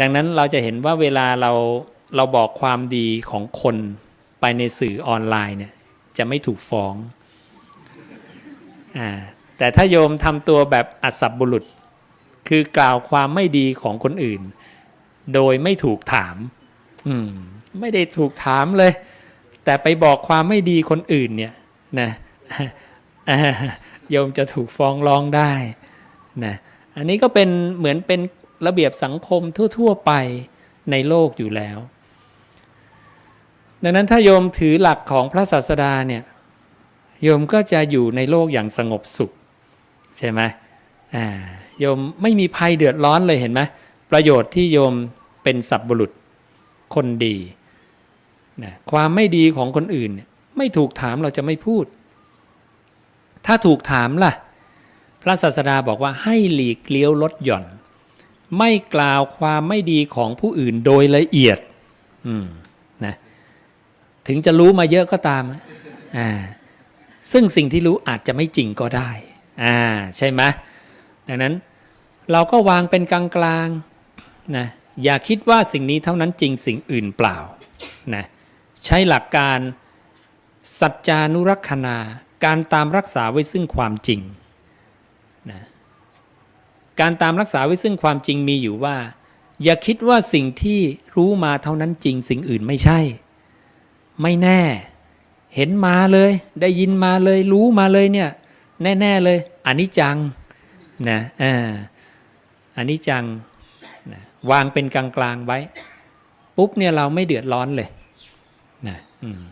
ดังนั้นเราจะเห็นว่าเวลาเราเราบอกความดีของคนไปในสื่อออนไลน์เนี่ยจะไม่ถูกฟ้องอ่าแต่ถ้าโยมทำตัวแบบอัศบุรุษ คือกล่าวความไม่ดีของคนอื่น โดยไม่ถูกถาม อืมไม่ได้ถูกถามเลย แต่ไปบอกความไม่ดีคนอื่นเนี่ยนะโยมจะถูกฟ้องร้องได้นะอันนี้ก็เป็นเหมือนเป็น ระเบียบสังคมทั่ว ๆ ไปในโลกอยู่แล้ว ดังนั้นถ้าโยมถือหลักของพระศาสดาเนี่ยโยมก็จะอยู่ในโลกอย่างสงบสุข ใช่ไหมอ่าโยมไม่มีภัยเดือดร้อนเลยเห็นไหมประโยชน์ที่โยมเป็นสัพบุรุษคนดีนะความไม่ดีของคนอื่นเนี่ยไม่ถูกถามเราจะไม่พูด ถ้าถูกถามล่ะ พระศาสดาบอกว่าให้หลีกเลี้ยวลดหย่อน ไม่กล่าวความไม่ดีของผู้อื่นโดยละเอียดนะถึงจะรู้มาเยอะก็ตามอ่าซึ่งสิ่งที่รู้อาจจะไม่จริงก็ได้อ่าใช่ไหมดังนั้นเราก็วางเป็นกลางๆนะอย่าคิดว่าสิ่งนี้เท่านั้นจริงสิ่งอื่นเปล่านะใช้หลักการสัจจานุรักษณาการตามรักษาไว้ซึ่งความจริงนะ การตามรักษาไว้ซึ่งความจริงมีอยู่ว่า อย่าคิดว่าสิ่งที่รู้มาเท่านั้นจริง สิ่งอื่นไม่ใช่ ไม่แน่ เห็นมาเลย ได้ยินมาเลย รู้มาเลยเนี่ย แน่ ๆเลยอันนี้จังนะอ่าอันนี้จังนะวางเป็นกลางๆไว้ ปุ๊บเนี่ยเราไม่เดือดร้อนเลยนะอืม